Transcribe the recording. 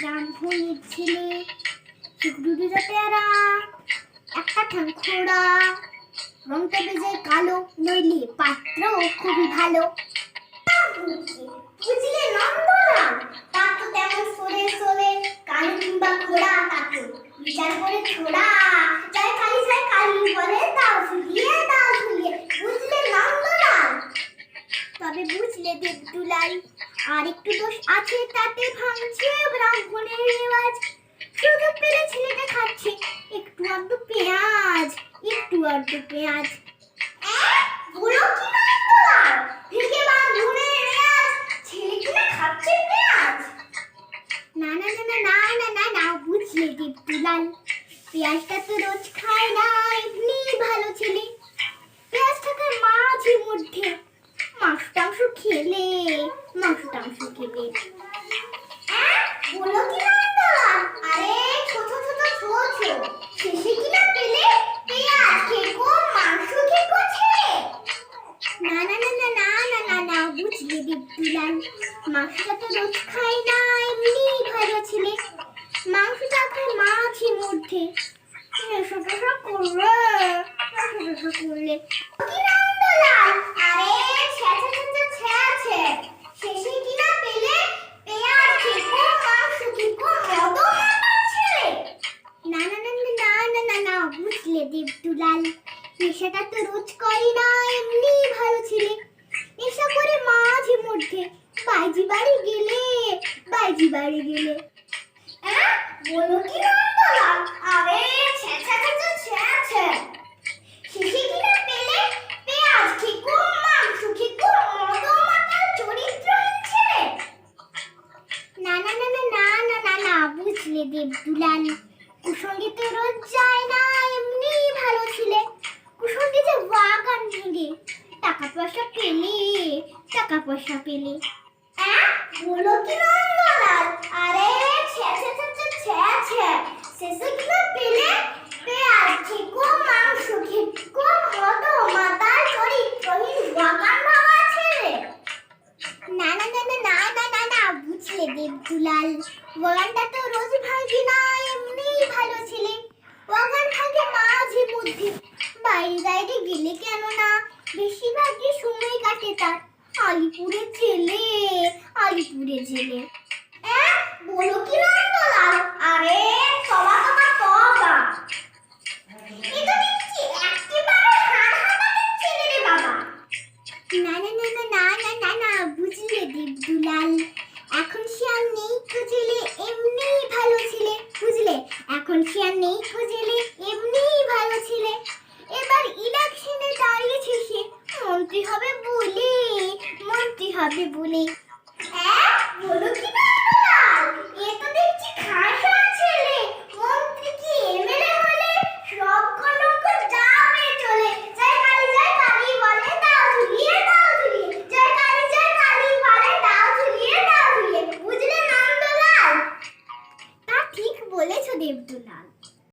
ছেলে টুকটুকি পেয়ারা, একটা ঠ্যাং খোড়া। রংটা বেজে কালো, নইলে পাত্র খুবই ভালো। বুঝলে নন্দলাল তার তো তেমন সোলে সোলে কালো কিংবা খোড়া তাকে। বিচার করে ছোড়া যায় কালি যায় কালি বলে দাও ফুলিয়ে দাও বুঝলে বুঝলে দেবদুলাল আরেকটু দোষ আছে তাতে ভাঙছে ব্রাহ্মণের রেওয়াজ। শুধু পেলে ছেলেটা খাচ্ছে। একটু আধটু পেঁয়াজ একটু আধটু পেঁয়াজ। খাচ্ছে না না না না না পেঁয়াজটা তো রোজ খায় না এমনি ভালো ছেলে। মাংসটা তো রোজ খাই না এমনি ভাজা ছিলে মাংসটা তো মাঝে মধ্যে। করলে। নেশাটা তো রোজ করি না এমনি ভালো ছিলে। নেশা করে মা বাইজি বাড়ি গেলে বাইজি বাড়ি গেলে। হ্যাঁ বলো কি নন্দলাল আরে শেষে কিনা পেলে মাতাল চরিত্রহীন ছেলে না না না না না না না না, বুঝলে দেবদুলাল। কুসঙ্গে তো রোজ যায় না, এমনি ভালো ছিলে। কুসঙ্গে যে বাগান ভেঙে। টাকা পয়সা পেলে, টাকা পয়সা পেলে। আরে, ছ্যা ছ্যা ছ্যা ছ্যা ছ্যা মাংস খেকো মতো বাগান না না না না না না না না, বুঝলে দেবদুলাল তো রোজ ভাঙি না এমনি ভালো ছেলে। ওয়াগান ভাঙে মাঝে মধ্যে। বাইরে বাইরে গেলে কেন না বেশিরভাগই সময় কাটে তার। আলিপুরে জেলে আলিপুরে জেলে। বলো কি আরে তো ছেলে না না না না এখন আর নেই খুঁজলে এমনি ভালো ছিলে, বুঝলে? এখন আর নেই খুঁজলে Beli.